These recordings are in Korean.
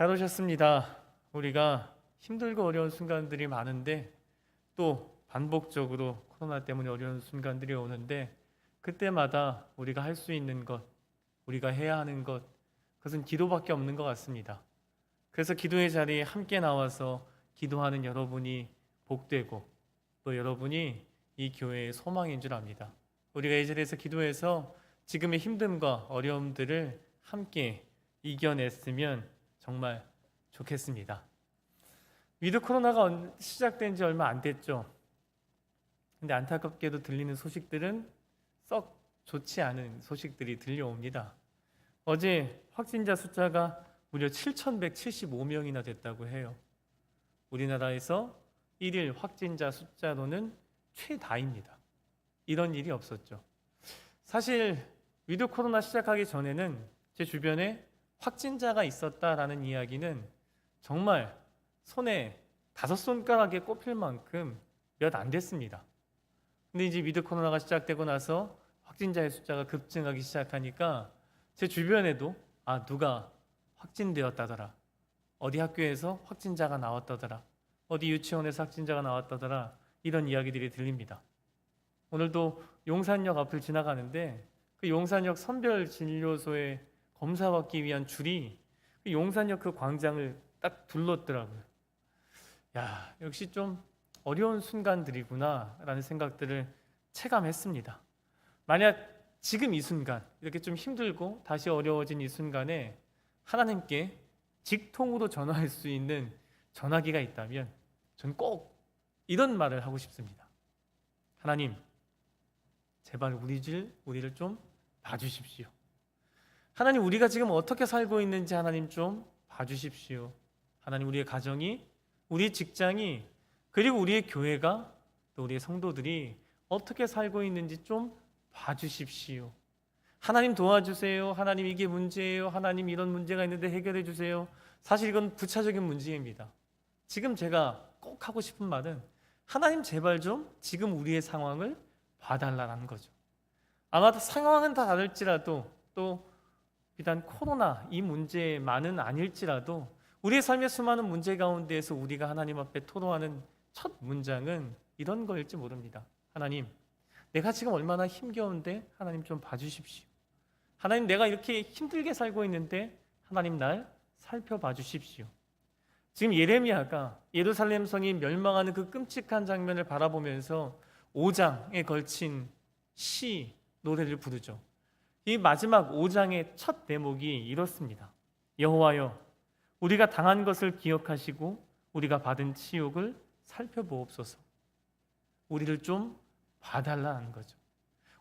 잘 오셨습니다. 우리가 힘들고 어려운 순간들이 많은데 또 반복적으로 코로나 때문에 어려운 순간들이 오는데 그때마다 우리가 할 수 있는 것, 우리가 해야 하는 것, 그것은 기도밖에 없는 것 같습니다. 그래서 기도의 자리에 함께 나와서 기도하는 여러분이 복되고 또 여러분이 이 교회의 소망인 줄 압니다. 우리가 이 자리에서 기도해서 지금의 힘듦과 어려움들을 함께 이겨냈으면 정말 좋겠습니다. 위드 코로나가 언- 시작된 지 얼마 안 됐죠. 근데 안타깝게도 들리는 소식들은 썩 좋지 않은 소식들이 들려옵니다. 어제 확진자 숫자가 무려 7,175명이나 됐다고 해요. 우리나라에서 일일 확진자 숫자로는 최다입니다. 이런 일이 없었죠. 사실 위드 코로나 시작하기 전에는 제 주변에 확진자가 있었다라는 이야기는 정말 손에 다섯 손가락에 꼽힐 만큼 몇 안 됐습니다. 근데 이제 위드 코로나가 시작되고 나서 확진자의 숫자가 급증하기 시작하니까 제 주변에도 아 누가 확진되었다더라. 어디 학교에서 확진자가 나왔다더라. 어디 유치원에서 확진자가 나왔다더라. 이런 이야기들이 들립니다. 오늘도 용산역 앞을 지나가는데 그 용산역 선별 진료소에 검사받기 위한 줄이 그 용산역 그 광장을 딱 둘렀더라고요. 야, 역시 좀 어려운 순간들이구나라는 생각들을 체감했습니다. 만약 지금 이 순간 이렇게 좀 힘들고 다시 어려워진 이 순간에 하나님께 직통으로 전화할 수 있는 전화기가 있다면 전 꼭 이런 말을 하고 싶습니다. 하나님, 제발 우리 질 우리를 좀 봐주십시오. 하나님 우리가 지금 어떻게 살고 있는지 하나님 좀 봐주십시오. 하나님 우리의 가정이 우리 직장이 그리고 우리의 교회가 또 우리의 성도들이 어떻게 살고 있는지 좀 봐주십시오. 하나님 도와주세요. 하나님 이게 문제예요. 하나님 이런 문제가 있는데 해결해 주세요. 사실 이건 부차적인 문제입니다. 지금 제가 꼭 하고 싶은 말은 하나님 제발 좀 지금 우리의 상황을 봐달라는 거죠. 아마 상황은 다 다를지라도 또 비단 코로나 이 문제만은 아닐지라도 우리의 삶의 수많은 문제 가운데에서 우리가 하나님 앞에 토로하는 첫 문장은 이런 거일지 모릅니다. 하나님, 내가 지금 얼마나 힘겨운데 하나님 좀 봐주십시오. 하나님, 내가 이렇게 힘들게 살고 있는데 하나님 날 살펴봐 주십시오. 지금 예레미야가 예루살렘 성이 멸망하는 그 끔찍한 장면을 바라보면서 5장에 걸친 시 노래를 부르죠. 이 마지막 5장의 첫 대목이 이렇습니다. 여호와여 우리가 당한 것을 기억하시고 우리가 받은 치욕을 살펴보옵소서. 우리를 좀 봐달라는 거죠.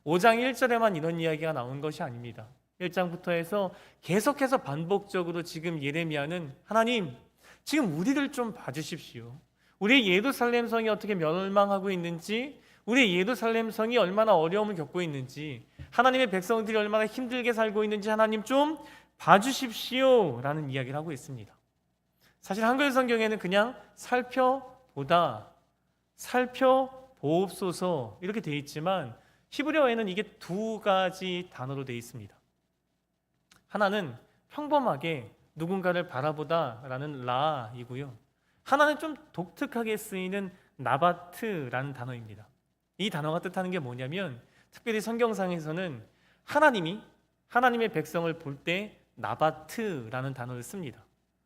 5장 1절에만 이런 이야기가 나온 것이 아닙니다. 1장부터 해서 계속해서 반복적으로 지금 예레미야는 하나님 지금 우리를 좀 봐주십시오. 우리 예루살렘 성이 어떻게 멸망하고 있는지, 우리 예루살렘 성이 얼마나 어려움을 겪고 있는지, 하나님의 백성들이 얼마나 힘들게 살고 있는지 하나님 좀 봐주십시오라는 이야기를 하고 있습니다. 사실 한글 성경에는 그냥 살펴보다, 살펴보옵소서 이렇게 되어 있지만 히브리어에는 이게 두 가지 단어로 되어 있습니다. 하나는 평범하게 누군가를 바라보다라는 라이고요. 하나는 좀 독특하게 쓰이는 나바트라는 단어입니다. 이 단어가 뜻하는 게 뭐냐면 특별히 성경상에서는 하나님이 하나님의 백성을 볼 때 나바트라는 단어를 씁니다.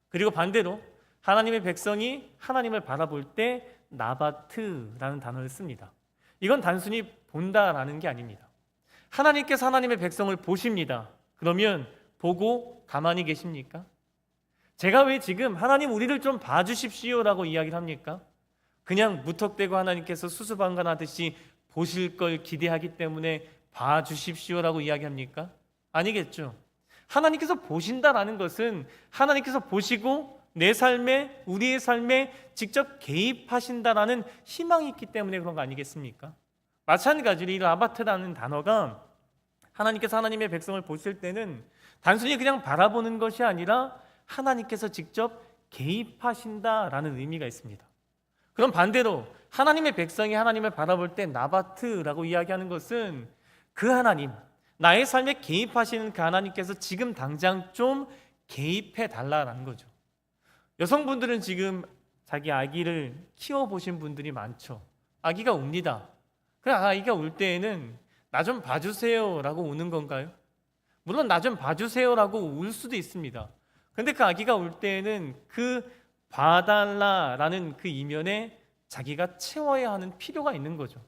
그리고 반대로 하나님의 백성이 하나님을 바라볼 때 나바트라는 단어를 씁니다. 이건 단순히 본다라는 게 아닙니다. 하나님께서 하나님의 백성을 보십니다. 그러면 보고 가만히 계십니까? 제가 왜 지금 하나님 우리를 좀 봐주십시오라고 이야기를 합니까? 그냥 무턱대고 하나님께서 수수방관하듯이 보실 걸 기대하기 때문에 봐 주십시오라고 이야기합니까? 아니겠죠. 하나님께서 보신다라는 것은 하나님께서 보시고 내 삶에 우리의 삶에 직접 개입하신다라는 희망이 있기 때문에 그런 거 아니겠습니까? 마찬가지로 이 라바트라는 단어가 하나님께서 하나님의 백성을 보실 때는 단순히 그냥 바라보는 것이 아니라 하나님께서 직접 개입하신다라는 의미가 있습니다. 그럼 반대로 하나님의 백성이 하나님을 바라볼 때 나바트라고 이야기하는 것은 그 하나님, 나의 삶에 개입하시는 그 하나님께서 지금 당장 좀 개입해 달라라는 거죠. 여성분들은 지금 자기 아기를 키워 보신 분들이 많죠. 아기가 웁니다. 그 아이가 울 때에는 나 좀 봐주세요라고 우는 건가요? 물론 나 좀 봐주세요라고 울 수도 있습니다. 근데 그 아기가 울 때에는 그 봐달라라는 그 이면에 자기가 채워야 하는 필요가 있는 거죠.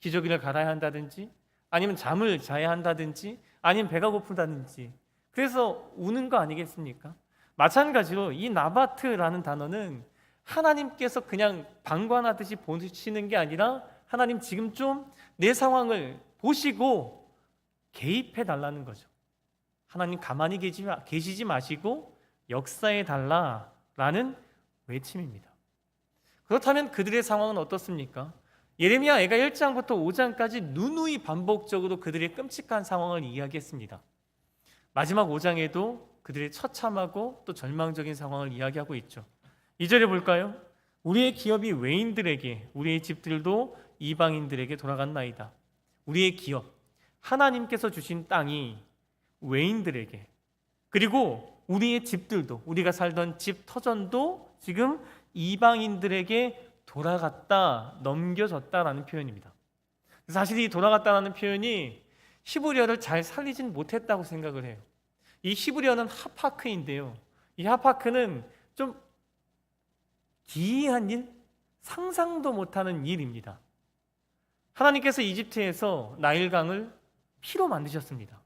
기저귀를 갈아야 한다든지, 아니면 잠을 자야 한다든지, 아니면 배가 고프다든지. 그래서 우는 거 아니겠습니까? 마찬가지로 이 나바트라는 단어는 하나님께서 그냥 방관하듯이 보시는 게 아니라 하나님 지금 좀 내 상황을 보시고 개입해 달라는 거죠. 하나님 가만히 계시지, 마시고 역사해 달라라는 외침입니다. 그렇다면 그들의 상황은 어떻습니까? 예레미야 애가 1장부터 5장까지 누누이 반복적으로 그들의 끔찍한 상황을 이야기했습니다. 마지막 5장에도 그들의 처참하고 또 절망적인 상황을 이야기하고 있죠. 2절에 볼까요? 우리의 기업이 외인들에게 우리의 집들도 이방인들에게 돌아갔나이다. 우리의 기업 하나님께서 주신 땅이 외인들에게 그리고 우리의 집들도 우리가 살던 집 터전도 지금 이방인들에게 돌아갔다 넘겨졌다라는 표현입니다. 사실 이 돌아갔다라는 표현이 히브리어를 잘 살리진 못했다고 생각을 해요. 이 히브리어는 하파크인데요. 이 하파크는 좀 기이한 일, 상상도 못하는 일입니다. 하나님께서 이집트에서 나일강을 피로 만드셨습니다.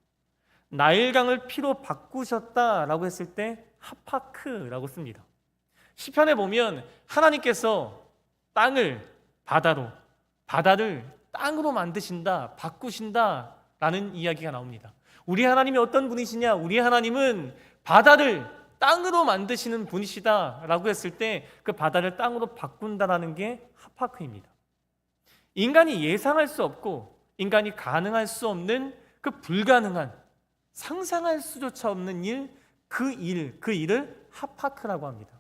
나일강을 피로 바꾸셨다라고 했을 때 하파크라고 씁니다. 시편에 보면 하나님께서 땅을 바다로, 바다를 땅으로 만드신다, 바꾸신다라는 이야기가 나옵니다. 우리 하나님이 어떤 분이시냐? 우리 하나님은 바다를 땅으로 만드시는 분이시다라고 했을 때 그 바다를 땅으로 바꾼다라는 게 하파크입니다. 인간이 예상할 수 없고 인간이 가능할 수 없는 그 불가능한 상상할 수조차 없는 일, 그 일, 그 일을 하파크라고 합니다.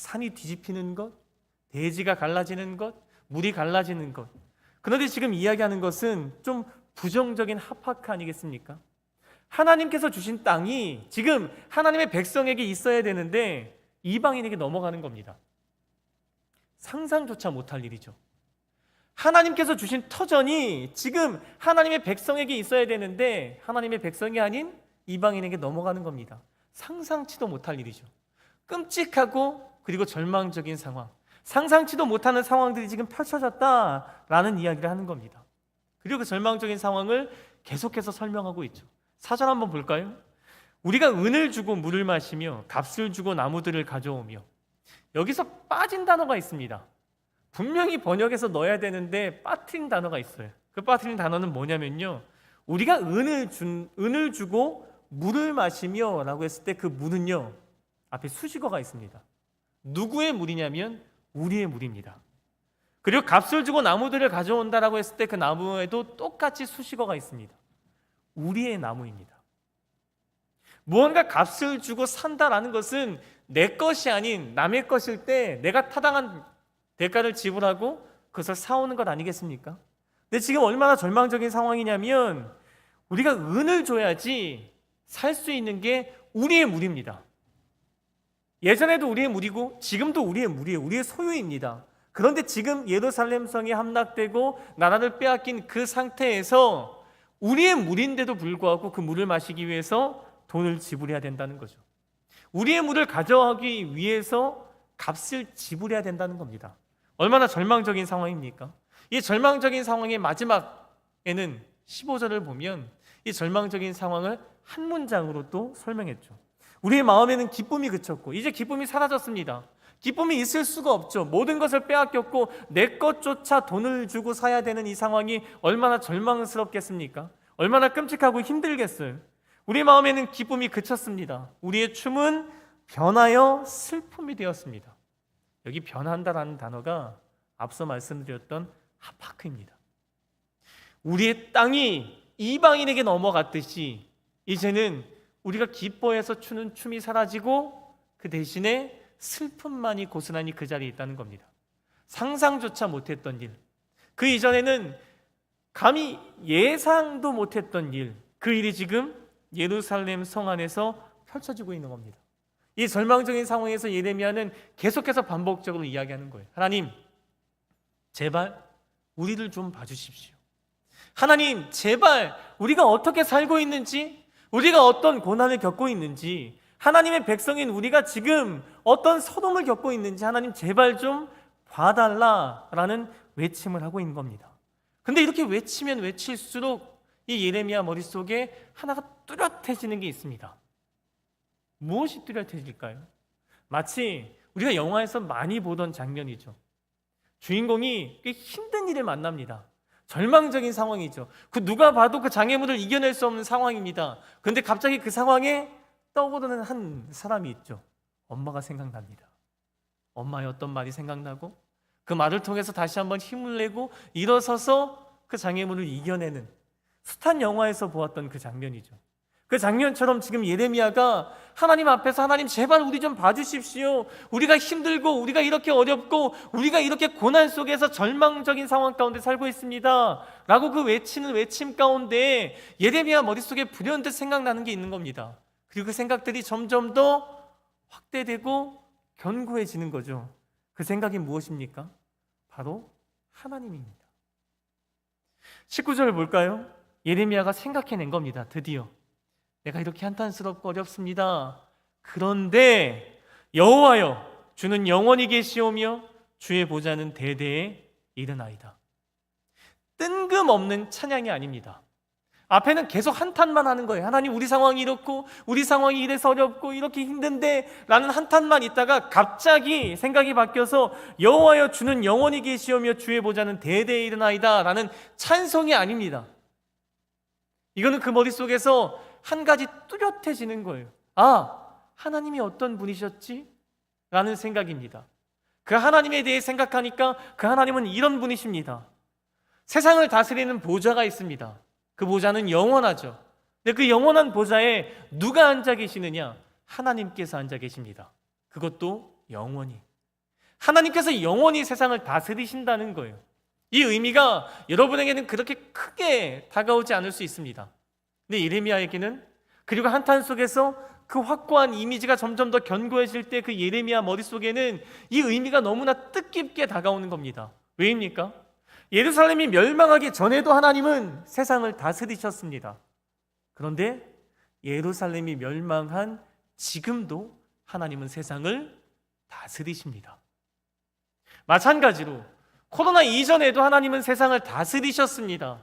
산이 뒤집히는 것, 대지가 갈라지는 것, 물이 갈라지는 것. 그런데 지금 이야기하는 것은 좀 부정적인 하파크 아니겠습니까? 하나님께서 주신 땅이 지금 하나님의 백성에게 있어야 되는데 이방인에게 넘어가는 겁니다. 상상조차 못할 일이죠. 하나님께서 주신 터전이 지금 하나님의 백성에게 있어야 되는데 하나님의 백성이 아닌 이방인에게 넘어가는 겁니다. 상상치도 못할 일이죠. 끔찍하고 그리고 절망적인 상황. 상상치도 못하는 상황들이 지금 펼쳐졌다라는 이야기를 하는 겁니다. 그리고 그 절망적인 상황을 계속해서 설명하고 있죠. 사전 한번 볼까요? 우리가 은을 주고 물을 마시며 값을 주고 나무들을 가져오며 여기서 빠진 단어가 있습니다. 분명히 번역해서 넣어야 되는데 빠트린 단어가 있어요. 그 빠트린 단어는 뭐냐면요. 우리가 은을 준 은을 주고 물을 마시며라고 했을 때 그 물은요. 앞에 수식어가 있습니다. 누구의 물이냐면 우리의 물입니다. 그리고 값을 주고 나무들을 가져온다라고 했을 때 그 나무에도 똑같이 수식어가 있습니다. 우리의 나무입니다. 무언가 값을 주고 산다라는 것은 내 것이 아닌 남의 것일 때 내가 타당한 대가를 지불하고 그것을 사오는 것 아니겠습니까? 근데 지금 얼마나 절망적인 상황이냐면 우리가 은을 줘야지 살 수 있는 게 우리의 물입니다. 예전에도 우리의 물이고 지금도 우리의 물이에요. 우리의 소유입니다. 그런데 지금 예루살렘 성이 함락되고 나라를 빼앗긴 그 상태에서 우리의 물인데도 불구하고 그 물을 마시기 위해서 돈을 지불해야 된다는 거죠. 우리의 물을 가져가기 위해서 값을 지불해야 된다는 겁니다. 얼마나 절망적인 상황입니까? 이 절망적인 상황의 마지막에는 15절을 보면 이 절망적인 상황을 한 문장으로 또 설명했죠. 우리의 마음에는 기쁨이 그쳤고 이제 기쁨이 사라졌습니다. 기쁨이 있을 수가 없죠. 모든 것을 빼앗겼고 내 것조차 돈을 주고 사야 되는 이 상황이 얼마나 절망스럽겠습니까? 얼마나 끔찍하고 힘들겠어요. 우리 마음에는 기쁨이 그쳤습니다. 우리의 춤은 변하여 슬픔이 되었습니다. 여기 변한다라는 단어가 앞서 말씀드렸던 하파크입니다. 우리의 땅이 이방인에게 넘어갔듯이 이제는 우리가 기뻐해서 추는 춤이 사라지고 그 대신에 슬픔만이 고스란히 그 자리에 있다는 겁니다. 상상조차 못했던 일. 그 이전에는 감히 예상도 못했던 일. 그 일이 지금 예루살렘 성 안에서 펼쳐지고 있는 겁니다. 이 절망적인 상황에서 예레미야는 계속해서 반복적으로 이야기하는 거예요. 하나님, 제발 우리를 좀 봐주십시오. 하나님, 제발 우리가 어떻게 살고 있는지, 우리가 어떤 고난을 겪고 있는지, 하나님의 백성인 우리가 지금 어떤 서동을 겪고 있는지 하나님 제발 좀 봐달라라는 외침을 하고 있는 겁니다. 근데 이렇게 외치면 외칠수록 이 예레미야 머릿속에 하나가 뚜렷해지는 게 있습니다. 무엇이 뚜렷해질까요? 마치 우리가 영화에서 많이 보던 장면이죠. 주인공이 꽤 힘든 일을 만납니다. 절망적인 상황이죠. 그 누가 봐도 그 장애물을 이겨낼 수 없는 상황입니다. 근데 갑자기 그 상황에 떠오르는 한 사람이 있죠. 엄마가 생각납니다. 엄마의 어떤 말이 생각나고 그 말을 통해서 다시 한번 힘을 내고 일어서서 그 장애물을 이겨내는 스탄 영화에서 보았던 그 장면이죠. 그 장면처럼 지금 예레미야가 하나님 앞에서 하나님 제발 우리 좀 봐주십시오. 우리가 힘들고 우리가 이렇게 어렵고 우리가 이렇게 고난 속에서 절망적인 상황 가운데 살고 있습니다. 라고 그 외치는 외침 가운데 예레미야 머릿속에 불현듯 생각나는 게 있는 겁니다. 그리고 그 생각들이 점점 더 확대되고 견고해지는 거죠. 그 생각이 무엇입니까? 바로 하나님입니다. 19절을 볼까요? 예레미야가 생각해낸 겁니다. 드디어 내가 이렇게 한탄스럽고 어렵습니다. 그런데 여호와여 주는 영원히 계시오며 주의 보좌는 대대에 이르나이다. 뜬금없는 찬양이 아닙니다. 앞에는 계속 한탄만 하는 거예요. 하나님 우리 상황이 이렇고 우리 상황이 이래서 어렵고 이렇게 힘든데 라는 한탄만 있다가 갑자기 생각이 바뀌어서 여호와여 주는 영원히 계시오며 주의 보좌는 대대에 이르나이다 라는 찬송이 아닙니다. 이거는 그 머릿속에서 한 가지 뚜렷해지는 거예요. 아, 하나님이 어떤 분이셨지? 라는 생각입니다. 그 하나님에 대해 생각하니까 그 하나님은 이런 분이십니다. 세상을 다스리는 보좌가 있습니다. 그 보좌는 영원하죠. 근데 그 영원한 보좌에 누가 앉아 계시느냐? 하나님께서 앉아 계십니다. 그것도 영원히. 하나님께서 영원히 세상을 다스리신다는 거예요. 이 의미가 여러분에게는 그렇게 크게 다가오지 않을 수 있습니다. 근데 예레미야에게는 그리고 한탄 속에서 그 확고한 이미지가 점점 더 견고해질 때 그 예레미야 머릿속에는 이 의미가 너무나 뜻깊게 다가오는 겁니다. 왜입니까? 예루살렘이 멸망하기 전에도 하나님은 세상을 다스리셨습니다. 그런데 예루살렘이 멸망한 지금도 하나님은 세상을 다스리십니다. 마찬가지로 코로나 이전에도 하나님은 세상을 다스리셨습니다.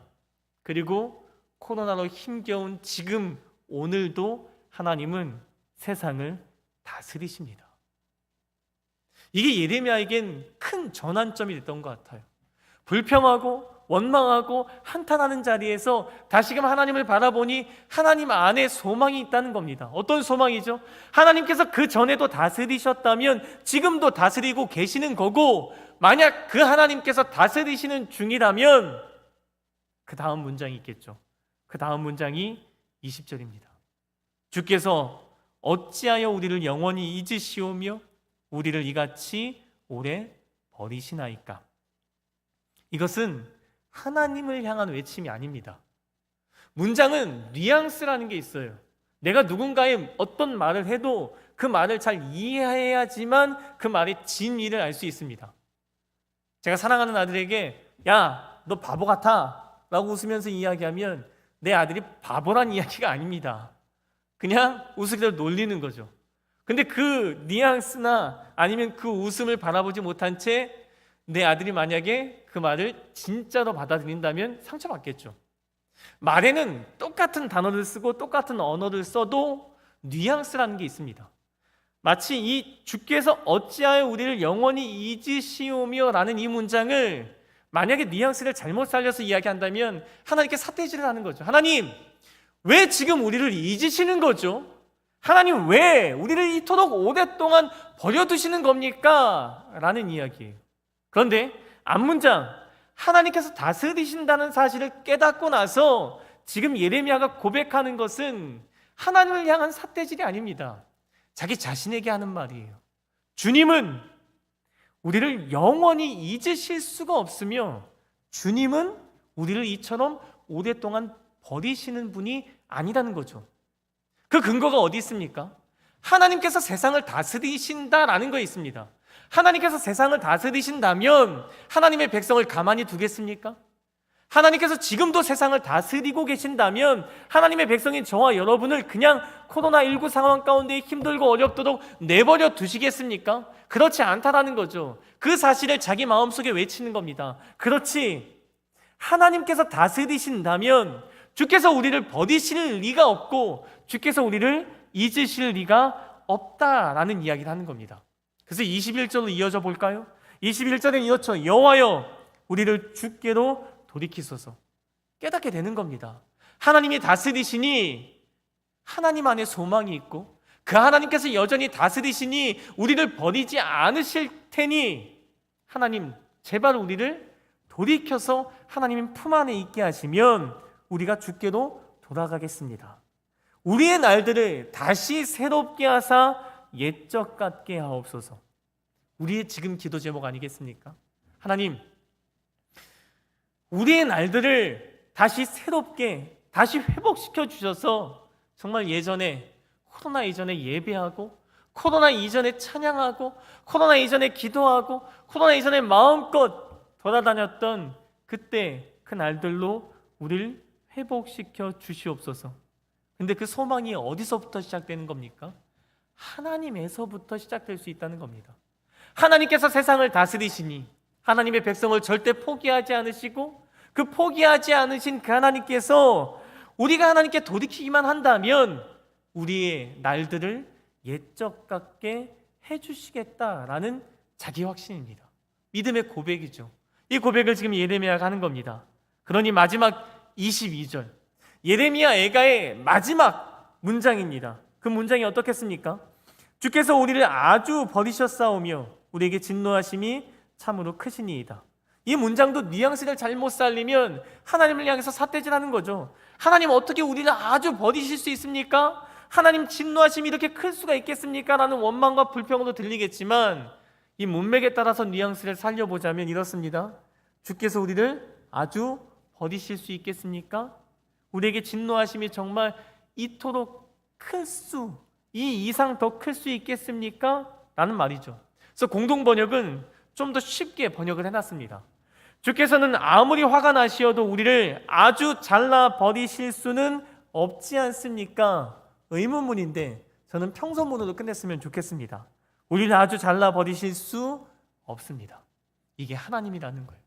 그리고 코로나로 힘겨운 지금 오늘도 하나님은 세상을 다스리십니다. 이게 예레미야에겐 큰 전환점이 됐던 것 같아요. 불평하고 원망하고 한탄하는 자리에서 다시금 하나님을 바라보니 하나님 안에 소망이 있다는 겁니다. 어떤 소망이죠? 하나님께서 그 전에도 다스리셨다면 지금도 다스리고 계시는 거고 만약 그 하나님께서 다스리시는 중이라면 그 다음 문장이 있겠죠. 그 다음 문장이 20절입니다. 주께서 어찌하여 우리를 영원히 잊으시오며 우리를 이같이 오래 버리시나이까? 이것은 하나님을 향한 외침이 아닙니다. 문장은 뉘앙스라는 게 있어요. 내가 누군가의 어떤 말을 해도 그 말을 잘 이해해야지만 그 말의 진위를 알 수 있습니다. 제가 사랑하는 아들에게 야, 너 바보 같아 라고 웃으면서 이야기하면 내 아들이 바보란 이야기가 아닙니다. 그냥 웃으기로 놀리는 거죠. 근데 그 뉘앙스나 아니면 그 웃음을 바라보지 못한 채 내 아들이 만약에 그 말을 진짜로 받아들인다면 상처받겠죠. 말에는 똑같은 단어를 쓰고 똑같은 언어를 써도 뉘앙스라는 게 있습니다. 마치 이 주께서 어찌하여 우리를 영원히 잊으시오며 라는 이 문장을 만약에 뉘앙스를 잘못 살려서 이야기한다면 하나님께 사태질을 하는 거죠. 하나님, 왜 지금 우리를 잊으시는 거죠? 하나님 왜 우리를 이토록 오랫동안 버려두시는 겁니까? 라는 이야기예요. 그런데 앞문장 하나님께서 다스리신다는 사실을 깨닫고 나서 지금 예레미야가 고백하는 것은 하나님을 향한 삿대질이 아닙니다. 자기 자신에게 하는 말이에요. 주님은 우리를 영원히 잊으실 수가 없으며 주님은 우리를 이처럼 오랫동안 버리시는 분이 아니라는 거죠. 그 근거가 어디 있습니까? 하나님께서 세상을 다스리신다라는 거 있습니다. 하나님께서 세상을 다스리신다면 하나님의 백성을 가만히 두겠습니까? 하나님께서 지금도 세상을 다스리고 계신다면 하나님의 백성인 저와 여러분을 그냥 코로나19 상황 가운데 힘들고 어렵도록 내버려 두시겠습니까? 그렇지 않다라는 거죠. 그 사실을 자기 마음속에 외치는 겁니다. 그렇지. 하나님께서 다스리신다면 주께서 우리를 버리실 리가 없고 주께서 우리를 잊으실 리가 없다라는 이야기를 하는 겁니다. 그래서 21절로 이어져 볼까요? 21절에 이어져 여호와여 우리를 주께로 돌이키소서 깨닫게 되는 겁니다. 하나님이 다스리시니 하나님 안에 소망이 있고 그 하나님께서 여전히 다스리시니 우리를 버리지 않으실 테니 하나님 제발 우리를 돌이켜서 하나님 품 안에 있게 하시면 우리가 주께로 돌아가겠습니다. 우리의 날들을 다시 새롭게 하사 옛적 같게 하옵소서. 우리의 지금 기도 제목 아니겠습니까? 하나님, 우리의 날들을 다시 새롭게 다시 회복시켜 주셔서 정말 예전에 코로나 이전에 예배하고 코로나 이전에 찬양하고 코로나 이전에 기도하고 코로나 이전에 마음껏 돌아다녔던 그때 그 날들로 우리를 회복시켜 주시옵소서. 근데 그 소망이 어디서부터 시작되는 겁니까? 하나님에서부터 시작될 수 있다는 겁니다. 하나님께서 세상을 다스리시니 하나님의 백성을 절대 포기하지 않으시고 그 포기하지 않으신 그 하나님께서 우리가 하나님께 돌이키기만 한다면 우리의 날들을 옛적 같게 해주시겠다라는 자기 확신입니다. 믿음의 고백이죠. 이 고백을 지금 예레미야가 하는 겁니다. 그러니 마지막 22절 예레미야 애가의 마지막 문장입니다. 그 문장이 어떻겠습니까? 주께서 우리를 아주 버리셨사오며 우리에게 진노하심이 참으로 크시니이다. 이 문장도 뉘앙스를 잘못 살리면 하나님을 향해서 삿대질하는 거죠. 하나님 어떻게 우리를 아주 버리실 수 있습니까? 하나님 진노하심이 이렇게 클 수가 있겠습니까? 라는 원망과 불평으로 들리겠지만 이 문맥에 따라서 뉘앙스를 살려보자면 이렇습니다. 주께서 우리를 아주 버리실 수 있겠습니까? 우리에게 진노하심이 정말 이토록 클 수, 이 이상 더 클 수 있겠습니까? 라는 말이죠. 그래서 공동 번역은 좀 더 쉽게 번역을 해놨습니다. 주께서는 아무리 화가 나시어도 우리를 아주 잘라 버리실 수는 없지 않습니까? 의문문인데 저는 평소문으로 끝냈으면 좋겠습니다. 우리를 아주 잘라 버리실 수 없습니다. 이게 하나님이라는 거예요.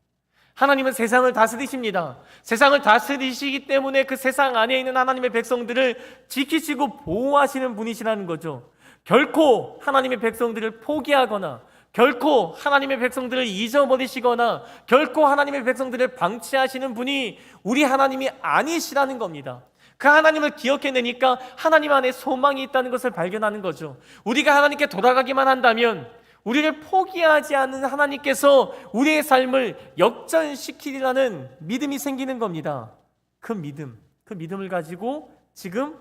하나님은 세상을 다스리십니다. 세상을 다스리시기 때문에 그 세상 안에 있는 하나님의 백성들을 지키시고 보호하시는 분이시라는 거죠. 결코 하나님의 백성들을 포기하거나 결코 하나님의 백성들을 잊어버리시거나 결코 하나님의 백성들을 방치하시는 분이 우리 하나님이 아니시라는 겁니다. 그 하나님을 기억해내니까 하나님 안에 소망이 있다는 것을 발견하는 거죠. 우리가 하나님께 돌아가기만 한다면 우리를 포기하지 않는 하나님께서 우리의 삶을 역전시키리라는 믿음이 생기는 겁니다. 그 믿음, 그 믿음을 가지고 지금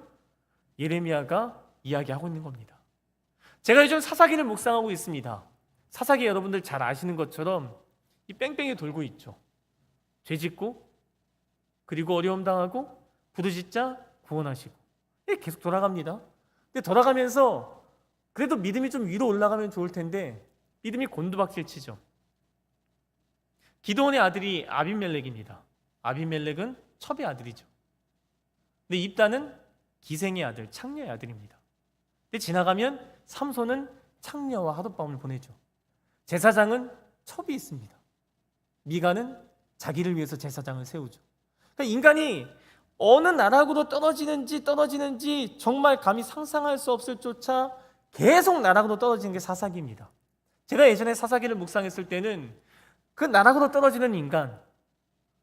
예레미야가 이야기하고 있는 겁니다. 제가 요즘 사사기를 묵상하고 있습니다. 사사기 여러분들 잘 아시는 것처럼 이 뺑뺑이 돌고 있죠. 죄 짓고 그리고 어려움 당하고 부르짖자 구원하시고 계속 돌아갑니다. 근데 돌아가면서 그래도 믿음이 좀 위로 올라가면 좋을 텐데 믿음이 곤두박질 치죠. 기도원의 아들이 아비멜렉입니다. 아비멜렉은 첩의 아들이죠. 근데 입다는 기생의 아들, 창녀의 아들입니다. 근데 지나가면 삼손은 창녀와 하룻밤을 보내죠. 제사장은 첩이 있습니다. 미가는 자기를 위해서 제사장을 세우죠. 그러니까 인간이 어느 나락으로 떨어지는지 떨어지는지 정말 감히 상상할 수 없을 조차 계속 나락으로 떨어지는 게 사사기입니다. 제가 예전에 사사기를 묵상했을 때는 그 나락으로 떨어지는 인간,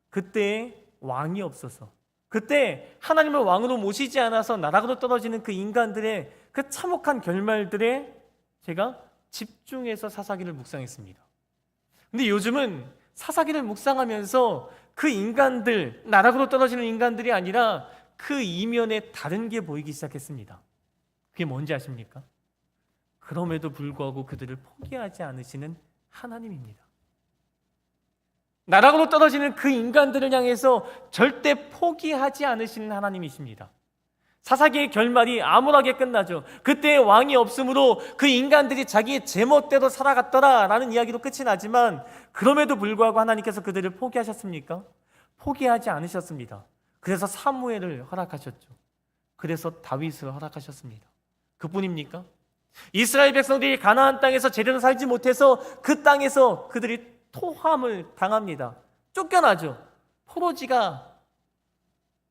그때 왕이 없어서, 그때 하나님을 왕으로 모시지 않아서 나락으로 떨어지는 그 인간들의 그 참혹한 결말들에 제가 집중해서 사사기를 묵상했습니다. 근데 요즘은 사사기를 묵상하면서 그 인간들, 나락으로 떨어지는 인간들이 아니라 그 이면에 다른 게 보이기 시작했습니다. 그게 뭔지 아십니까? 그럼에도 불구하고 그들을 포기하지 않으시는 하나님입니다. 나락으로 떨어지는 그 인간들을 향해서 절대 포기하지 않으시는 하나님이십니다. 사사기의 결말이 암울하게 끝나죠. 그때 왕이 없으므로 그 인간들이 자기의 제멋대로 살아갔더라라는 이야기로 끝이 나지만 그럼에도 불구하고 하나님께서 그들을 포기하셨습니까? 포기하지 않으셨습니다. 그래서 사무엘을 허락하셨죠. 그래서 다윗을 허락하셨습니다. 그뿐입니까? 이스라엘 백성들이 가나안 땅에서 제대로 살지 못해서 그 땅에서 그들이 토함을 당합니다. 쫓겨나죠. 포로지가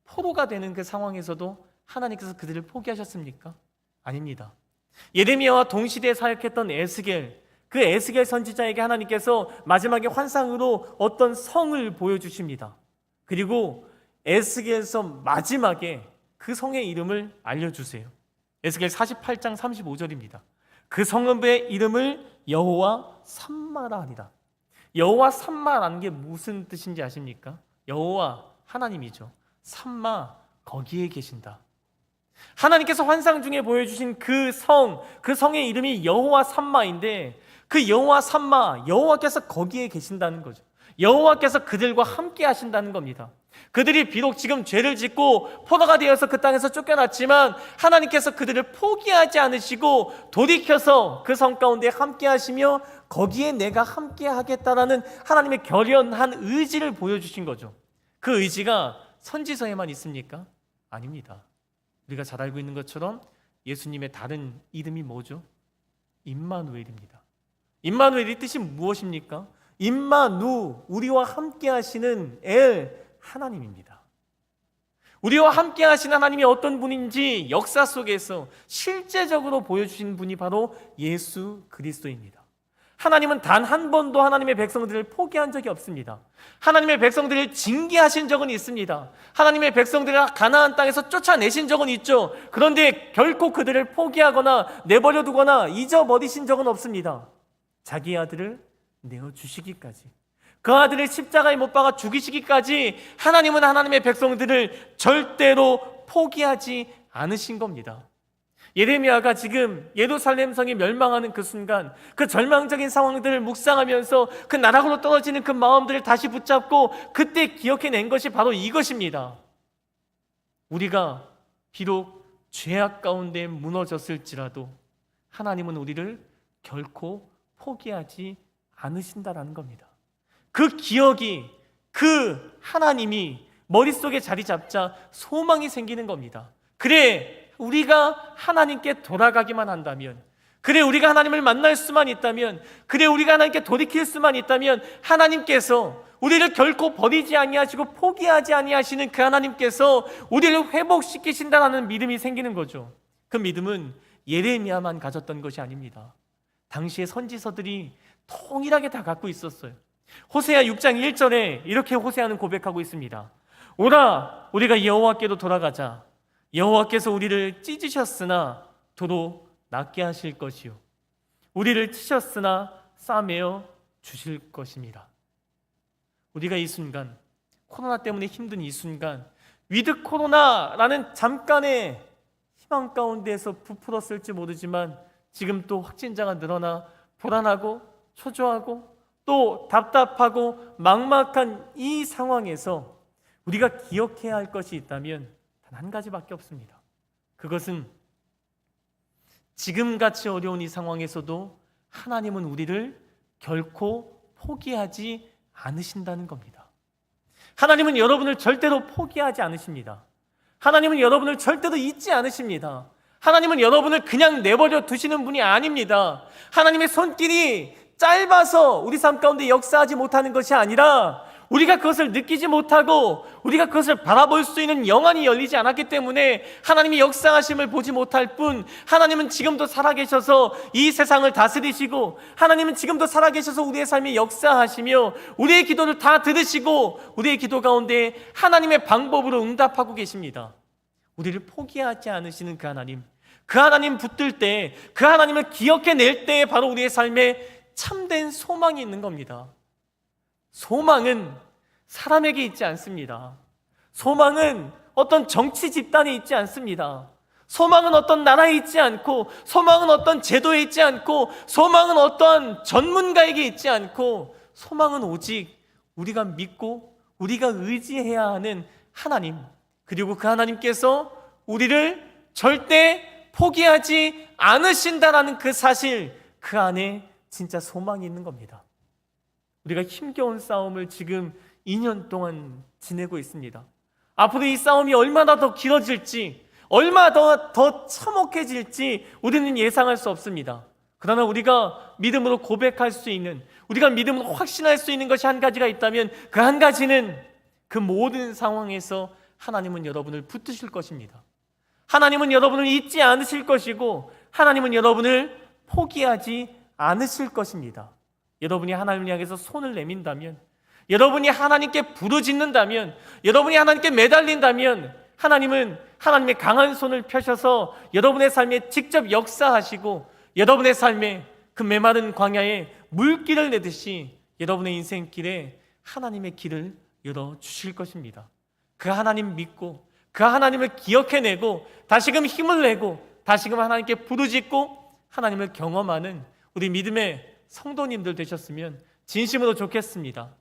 포로가 되는 그 상황에서도 하나님께서 그들을 포기하셨습니까? 아닙니다. 예레미야와 동시대에 사역했던 에스겔, 그 에스겔 선지자에게 하나님께서 마지막에 환상으로 어떤 성을 보여주십니다. 그리고 에스겔서 마지막에 그 성의 이름을 알려주세요. 에스겔 48장 35절입니다. 그 성읍의 이름을 여호와 삼마라 하니라. 여호와 삼마라는 게 무슨 뜻인지 아십니까? 여호와 하나님이죠. 삼마 거기에 계신다. 하나님께서 환상 중에 보여주신 그 성, 그 성의 이름이 여호와 삼마인데 그 여호와 삼마, 여호와께서 거기에 계신다는 거죠. 여호와께서 그들과 함께 하신다는 겁니다. 그들이 비록 지금 죄를 짓고 포로가 되어서 그 땅에서 쫓겨났지만 하나님께서 그들을 포기하지 않으시고 돌이켜서 그 성 가운데 함께 하시며 거기에 내가 함께 하겠다라는 하나님의 결연한 의지를 보여주신 거죠. 그 의지가 선지서에만 있습니까? 아닙니다. 우리가 잘 알고 있는 것처럼 예수님의 다른 이름이 뭐죠? 임마누엘입니다. 임마누엘의 뜻이 무엇입니까? 임마누 우리와 함께 하시는 엘 하나님입니다. 우리와 함께 하신 하나님이 어떤 분인지 역사 속에서 실제적으로 보여주신 분이 바로 예수 그리스도입니다. 하나님은 단 한 번도 하나님의 백성들을 포기한 적이 없습니다. 하나님의 백성들을 징계하신 적은 있습니다. 하나님의 백성들을 가나안 땅에서 쫓아내신 적은 있죠. 그런데 결코 그들을 포기하거나 내버려 두거나 잊어버리신 적은 없습니다. 자기 아들을 내어 주시기까지 그 아들을 십자가에 못 박아 죽이시기까지 하나님은 하나님의 백성들을 절대로 포기하지 않으신 겁니다. 예레미야가 지금 예루살렘 성이 멸망하는 그 순간 그 절망적인 상황들을 묵상하면서 그 나락으로 떨어지는 그 마음들을 다시 붙잡고 그때 기억해낸 것이 바로 이것입니다. 우리가 비록 죄악 가운데 무너졌을지라도 하나님은 우리를 결코 포기하지 않으신다라는 겁니다. 그 기억이 그 하나님이 머릿속에 자리 잡자 소망이 생기는 겁니다. 그래, 우리가 하나님께 돌아가기만 한다면, 그래, 우리가 하나님을 만날 수만 있다면, 그래, 우리가 하나님께 돌이킬 수만 있다면, 하나님께서 우리를 결코 버리지 아니하시고 포기하지 아니하시는 그 하나님께서 우리를 회복시키신다라는 믿음이 생기는 거죠. 그 믿음은 예레미야만 가졌던 것이 아닙니다. 당시의 선지서들이 통일하게 다 갖고 있었어요. 호세아 6장 1절에 이렇게 호세아는 고백하고 있습니다. 오라 우리가 여호와께로 돌아가자. 여호와께서 우리를 찢으셨으나 도로 낫게 하실 것이요 우리를 치셨으나 싸매어 주실 것입니다. 우리가 이 순간 코로나 때문에 힘든 이 순간 위드 코로나라는 잠깐의 희망 가운데에서 부풀었을지 모르지만 지금 또 확진자가 늘어나 불안하고 초조하고 또 답답하고 막막한 이 상황에서 우리가 기억해야 할 것이 있다면 단 한 가지밖에 없습니다. 그것은 지금 같이 어려운 이 상황에서도 하나님은 우리를 결코 포기하지 않으신다는 겁니다. 하나님은 여러분을 절대로 포기하지 않으십니다. 하나님은 여러분을 절대로 잊지 않으십니다. 하나님은 여러분을 그냥 내버려 두시는 분이 아닙니다. 하나님의 손길이 짧아서 우리 삶 가운데 역사하지 못하는 것이 아니라 우리가 그것을 느끼지 못하고 우리가 그것을 바라볼 수 있는 영안이 열리지 않았기 때문에 하나님의 역사하심을 보지 못할 뿐 하나님은 지금도 살아계셔서 이 세상을 다스리시고 하나님은 지금도 살아계셔서 우리의 삶에 역사하시며 우리의 기도를 다 들으시고 우리의 기도 가운데 하나님의 방법으로 응답하고 계십니다. 우리를 포기하지 않으시는 그 하나님 그 하나님 붙들 때 그 하나님을 기억해낼 때 바로 우리의 삶에 참된 소망이 있는 겁니다. 소망은 사람에게 있지 않습니다. 소망은 어떤 정치 집단에 있지 않습니다. 소망은 어떤 나라에 있지 않고, 소망은 어떤 제도에 있지 않고, 소망은 어떤 전문가에게 있지 않고, 소망은 오직 우리가 믿고 우리가 의지해야 하는 하나님, 그리고 그 하나님께서 우리를 절대 포기하지 않으신다라는 그 사실, 그 안에 진짜 소망이 있는 겁니다. 우리가 힘겨운 싸움을 지금 2년 동안 지내고 있습니다. 앞으로 이 싸움이 얼마나 더 길어질지, 얼마나 더, 더 참혹해질지 우리는 예상할 수 없습니다. 그러나 우리가 믿음으로 고백할 수 있는, 우리가 믿음으로 확신할 수 있는 것이 한 가지가 있다면 그 한 가지는 그 모든 상황에서 하나님은 여러분을 붙드실 것입니다. 하나님은 여러분을 잊지 않으실 것이고 하나님은 여러분을 포기하지 않으실 것입니다. 여러분이 하나님을 향해서 손을 내민다면 여러분이 하나님께 부르짖는다면 여러분이 하나님께 매달린다면 하나님은 하나님의 강한 손을 펴셔서 여러분의 삶에 직접 역사하시고 여러분의 삶에 그 메마른 광야에 물길을 내듯이 여러분의 인생길에 하나님의 길을 열어 주실 것입니다. 그 하나님 믿고 그 하나님을 기억해내고 다시금 힘을 내고 다시금 하나님께 부르짖고 하나님을 경험하는 우리 믿음의 성도님들 되셨으면 진심으로 좋겠습니다.